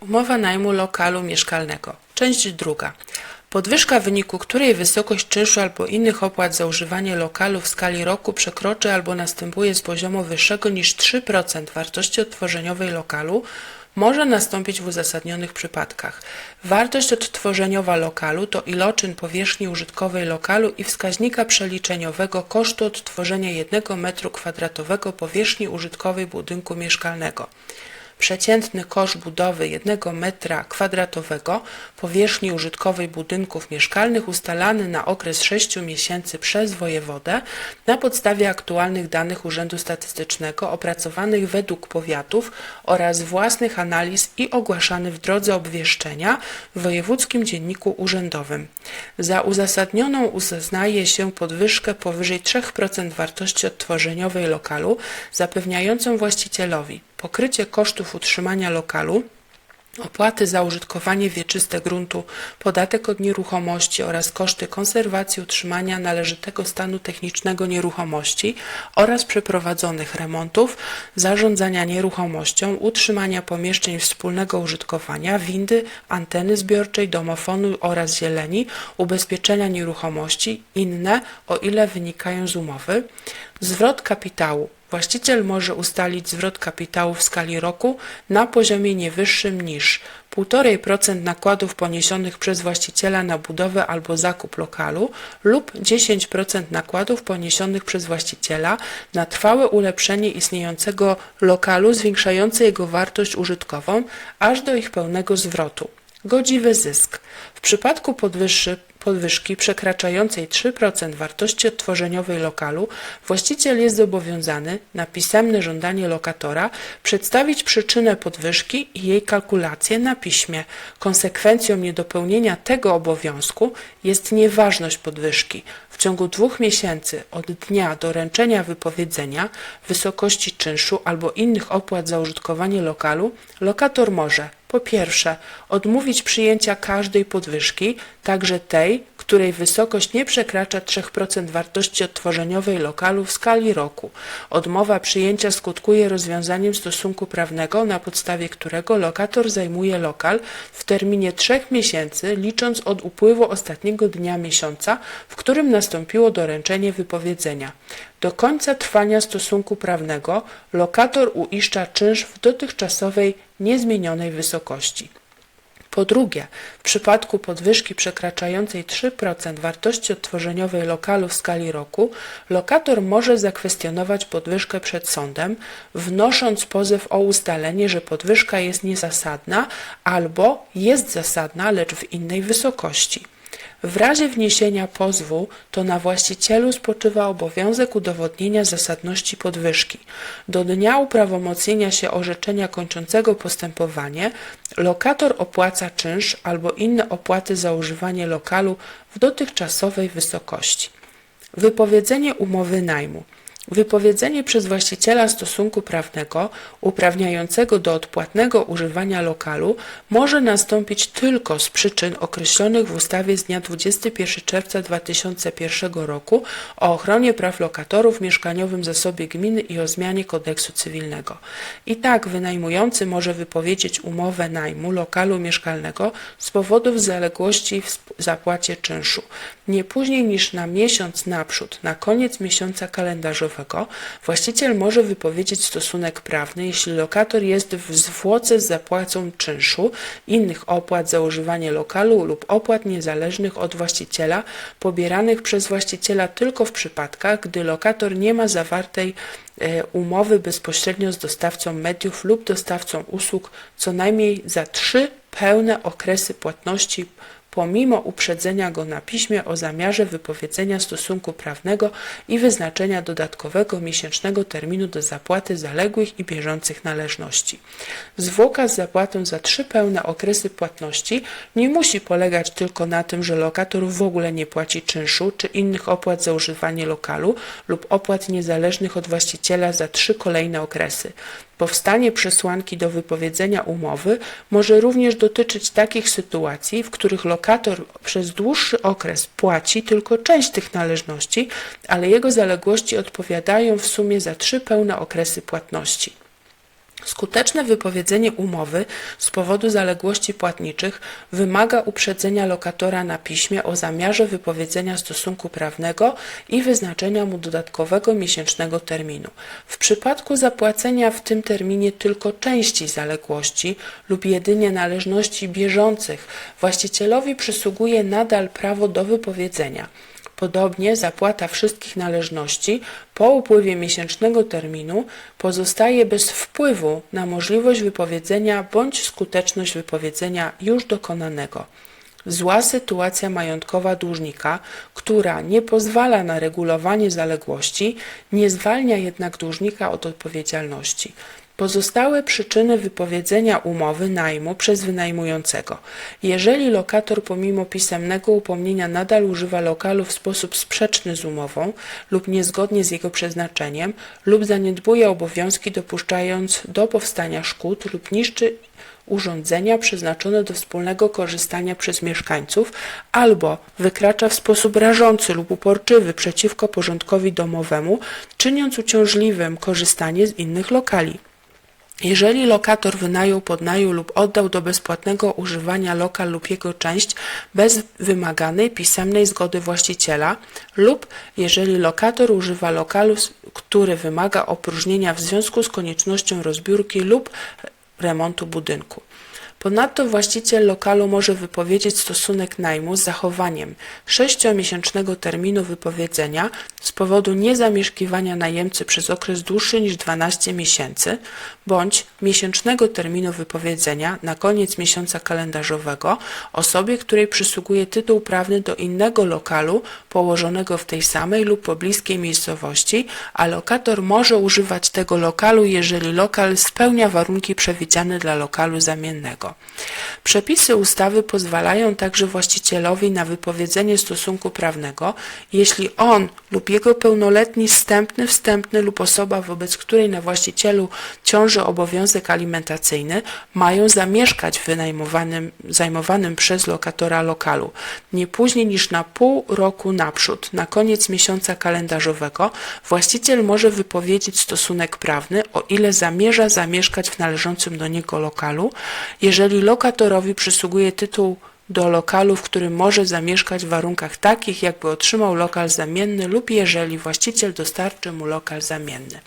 Umowa najmu lokalu mieszkalnego. Część druga. Podwyżka wyniku której wysokość czynszu albo innych opłat za używanie lokalu w skali roku przekroczy albo następuje z poziomu wyższego niż 3% wartości odtworzeniowej lokalu może nastąpić w uzasadnionych przypadkach. Wartość odtworzeniowa lokalu to iloczyn powierzchni użytkowej lokalu i wskaźnika przeliczeniowego kosztu odtworzenia 1 m2 powierzchni użytkowej budynku mieszkalnego. Przeciętny koszt budowy 1 metra kwadratowego powierzchni użytkowej budynków mieszkalnych ustalany na okres 6 miesięcy przez wojewodę na podstawie aktualnych danych Urzędu Statystycznego opracowanych według powiatów oraz własnych analiz i ogłaszany w drodze obwieszczenia w Wojewódzkim Dzienniku Urzędowym. Za uzasadnioną uznaje się podwyżkę powyżej 3% wartości odtworzeniowej lokalu zapewniającą właścicielowi pokrycie kosztów utrzymania lokalu, opłaty za użytkowanie wieczyste gruntu, podatek od nieruchomości oraz koszty konserwacji utrzymania należytego stanu technicznego nieruchomości oraz przeprowadzonych remontów, zarządzania nieruchomością, utrzymania pomieszczeń wspólnego użytkowania, windy, anteny zbiorczej, domofonu oraz zieleni, ubezpieczenia nieruchomości, inne, o ile wynikają z umowy, zwrot kapitału, Właściciel może ustalić zwrot kapitału w skali roku na poziomie nie wyższym niż 1,5% nakładów poniesionych przez właściciela na budowę albo zakup lokalu lub 10% nakładów poniesionych przez właściciela na trwałe ulepszenie istniejącego lokalu zwiększające jego wartość użytkową aż do ich pełnego zwrotu. Godziwy zysk. W przypadku podwyższy, podwyżki przekraczającej 3% wartości odtworzeniowej lokalu, właściciel jest zobowiązany na pisemne żądanie lokatora przedstawić przyczynę podwyżki i jej kalkulację na piśmie. Konsekwencją niedopełnienia tego obowiązku jest nieważność podwyżki. Ciągu dwóch miesięcy od dnia doręczenia wypowiedzenia wysokości czynszu albo innych opłat za użytkowanie lokalu, lokator może po pierwsze, odmówić przyjęcia każdej podwyżki, także tej, której wysokość nie przekracza 3% wartości odtworzeniowej lokalu w skali roku. Odmowa przyjęcia skutkuje rozwiązaniem stosunku prawnego, na podstawie którego lokator zajmuje lokal w terminie 3 miesięcy, licząc od upływu ostatniego dnia miesiąca, w którym nastąpiło doręczenie wypowiedzenia. Do końca trwania stosunku prawnego lokator uiszcza czynsz w dotychczasowej niezmienionej wysokości. Po drugie, w przypadku podwyżki przekraczającej 3% wartości odtworzeniowej lokalu w skali roku, lokator może zakwestionować podwyżkę przed sądem, wnosząc pozew o ustalenie, że podwyżka jest niezasadna albo jest zasadna, lecz w innej wysokości. W razie wniesienia pozwu to na właścicielu spoczywa obowiązek udowodnienia zasadności podwyżki. Do dnia uprawomocnienia się orzeczenia kończącego postępowanie lokator opłaca czynsz albo inne opłaty za używanie lokalu w dotychczasowej wysokości. Wypowiedzenie umowy najmu. Wypowiedzenie przez właściciela stosunku prawnego uprawniającego do odpłatnego używania lokalu może nastąpić tylko z przyczyn określonych w ustawie z dnia 21 czerwca 2001 roku o ochronie praw lokatorów w mieszkaniowym zasobie gminy i o zmianie kodeksu cywilnego. I tak wynajmujący może wypowiedzieć umowę najmu lokalu mieszkalnego z powodów zaległości w zapłacie czynszu nie później niż na miesiąc naprzód, na koniec miesiąca kalendarzowego właściciel może wypowiedzieć stosunek prawny, jeśli lokator jest w zwłoce z zapłacą czynszu, innych opłat za używanie lokalu lub opłat niezależnych od właściciela, pobieranych przez właściciela tylko w przypadkach, gdy lokator nie ma zawartej e, umowy bezpośrednio z dostawcą mediów lub dostawcą usług co najmniej za trzy pełne okresy płatności pomimo uprzedzenia go na piśmie o zamiarze wypowiedzenia stosunku prawnego i wyznaczenia dodatkowego miesięcznego terminu do zapłaty zaległych i bieżących należności. Zwłoka z zapłatą za trzy pełne okresy płatności nie musi polegać tylko na tym, że lokator w ogóle nie płaci czynszu czy innych opłat za używanie lokalu lub opłat niezależnych od właściciela za trzy kolejne okresy. Powstanie przesłanki do wypowiedzenia umowy może również dotyczyć takich sytuacji, w których lokator przez dłuższy okres płaci tylko część tych należności, ale jego zaległości odpowiadają w sumie za trzy pełne okresy płatności. Skuteczne wypowiedzenie umowy z powodu zaległości płatniczych wymaga uprzedzenia lokatora na piśmie o zamiarze wypowiedzenia stosunku prawnego i wyznaczenia mu dodatkowego miesięcznego terminu. W przypadku zapłacenia w tym terminie tylko części zaległości lub jedynie należności bieżących, właścicielowi przysługuje nadal prawo do wypowiedzenia. Podobnie zapłata wszystkich należności po upływie miesięcznego terminu pozostaje bez wpływu na możliwość wypowiedzenia bądź skuteczność wypowiedzenia już dokonanego. Zła sytuacja majątkowa dłużnika, która nie pozwala na regulowanie zaległości, nie zwalnia jednak dłużnika od odpowiedzialności. Pozostałe przyczyny wypowiedzenia umowy najmu przez wynajmującego. Jeżeli lokator pomimo pisemnego upomnienia nadal używa lokalu w sposób sprzeczny z umową lub niezgodnie z jego przeznaczeniem lub zaniedbuje obowiązki dopuszczając do powstania szkód lub niszczy urządzenia przeznaczone do wspólnego korzystania przez mieszkańców albo wykracza w sposób rażący lub uporczywy przeciwko porządkowi domowemu, czyniąc uciążliwym korzystanie z innych lokali. Jeżeli lokator wynajął, podnajął lub oddał do bezpłatnego używania lokal lub jego część bez wymaganej pisemnej zgody właściciela lub jeżeli lokator używa lokalu, który wymaga opróżnienia w związku z koniecznością rozbiórki lub remontu budynku. Ponadto właściciel lokalu może wypowiedzieć stosunek najmu z zachowaniem sześciomiesięcznego terminu wypowiedzenia z powodu niezamieszkiwania najemcy przez okres dłuższy niż 12 miesięcy bądź miesięcznego terminu wypowiedzenia na koniec miesiąca kalendarzowego osobie, której przysługuje tytuł prawny do innego lokalu położonego w tej samej lub pobliskiej miejscowości, a lokator może używać tego lokalu, jeżeli lokal spełnia warunki przewidziane dla lokalu zamiennego. Przepisy ustawy pozwalają także właścicielowi na wypowiedzenie stosunku prawnego, jeśli on lub jego pełnoletni wstępny, wstępny lub osoba, wobec której na właścicielu ciąży obowiązek alimentacyjny, mają zamieszkać w wynajmowanym, zajmowanym przez lokatora lokalu. Nie później niż na pół roku naprzód, na koniec miesiąca kalendarzowego, właściciel może wypowiedzieć stosunek prawny, o ile zamierza zamieszkać w należącym do niego lokalu, jeżeli jeżeli lokatorowi przysługuje tytuł do lokalu, w którym może zamieszkać w warunkach takich, jakby otrzymał lokal zamienny lub jeżeli właściciel dostarczy mu lokal zamienny.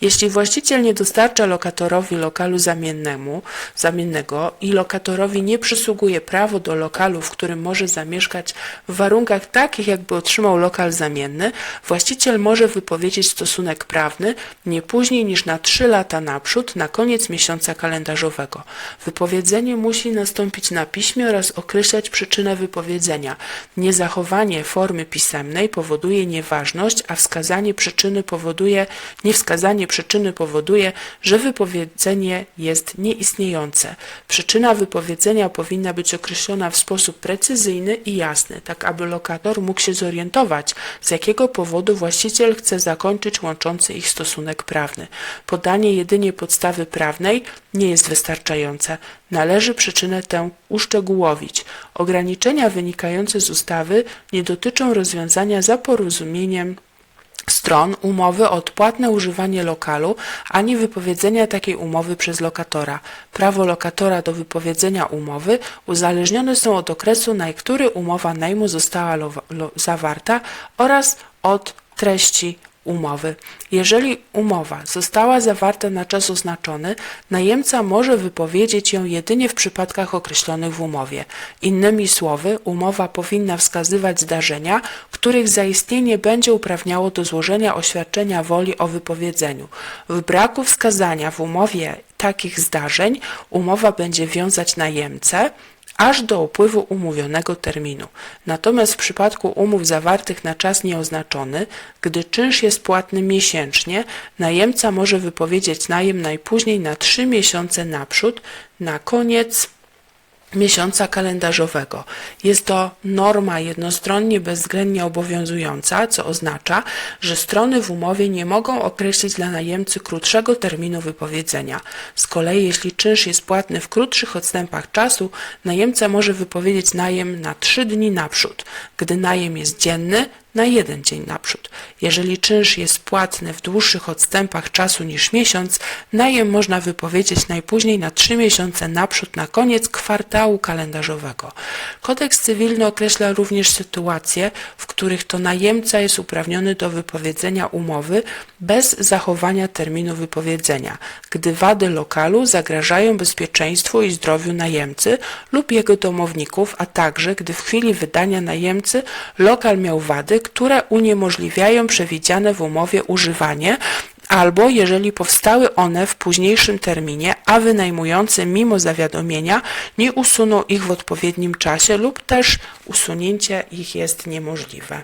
Jeśli właściciel nie dostarcza lokatorowi lokalu zamiennemu, zamiennego i lokatorowi nie przysługuje prawo do lokalu, w którym może zamieszkać w warunkach takich, jakby otrzymał lokal zamienny, właściciel może wypowiedzieć stosunek prawny nie później niż na 3 lata naprzód, na koniec miesiąca kalendarzowego. Wypowiedzenie musi nastąpić na piśmie oraz określone określać przyczynę wypowiedzenia. Niezachowanie formy pisemnej powoduje nieważność, a wskazanie przyczyny powoduje, niewskazanie przyczyny powoduje, że wypowiedzenie jest nieistniejące. Przyczyna wypowiedzenia powinna być określona w sposób precyzyjny i jasny, tak aby lokator mógł się zorientować, z jakiego powodu właściciel chce zakończyć łączący ich stosunek prawny. Podanie jedynie podstawy prawnej nie jest wystarczające. Należy przyczynę tę uszczegółowić. Ograniczenia wynikające z ustawy nie dotyczą rozwiązania za porozumieniem stron umowy o odpłatne używanie lokalu, ani wypowiedzenia takiej umowy przez lokatora. Prawo lokatora do wypowiedzenia umowy uzależnione są od okresu, na który umowa najmu została zawarta oraz od treści umowy. Jeżeli umowa została zawarta na czas oznaczony, najemca może wypowiedzieć ją jedynie w przypadkach określonych w umowie. Innymi słowy, umowa powinna wskazywać zdarzenia, których zaistnienie będzie uprawniało do złożenia oświadczenia woli o wypowiedzeniu. W braku wskazania w umowie takich zdarzeń umowa będzie wiązać najemcę aż do upływu umówionego terminu. Natomiast w przypadku umów zawartych na czas nieoznaczony, gdy czynsz jest płatny miesięcznie, najemca może wypowiedzieć najem najpóźniej na 3 miesiące naprzód, na koniec miesiąca kalendarzowego. Jest to norma jednostronnie bezwzględnie obowiązująca, co oznacza, że strony w umowie nie mogą określić dla najemcy krótszego terminu wypowiedzenia. Z kolei jeśli czynsz jest płatny w krótszych odstępach czasu, najemca może wypowiedzieć najem na 3 dni naprzód. Gdy najem jest dzienny, na jeden dzień naprzód. Jeżeli czynsz jest płatny w dłuższych odstępach czasu niż miesiąc, najem można wypowiedzieć najpóźniej na trzy miesiące naprzód na koniec kwartału kalendarzowego. Kodeks cywilny określa również sytuacje, w których to najemca jest uprawniony do wypowiedzenia umowy bez zachowania terminu wypowiedzenia, gdy wady lokalu zagrażają bezpieczeństwu i zdrowiu najemcy lub jego domowników, a także gdy w chwili wydania najemcy lokal miał wady, które uniemożliwiają przewidziane w umowie używanie albo jeżeli powstały one w późniejszym terminie, a wynajmujący mimo zawiadomienia nie usunął ich w odpowiednim czasie lub też usunięcie ich jest niemożliwe.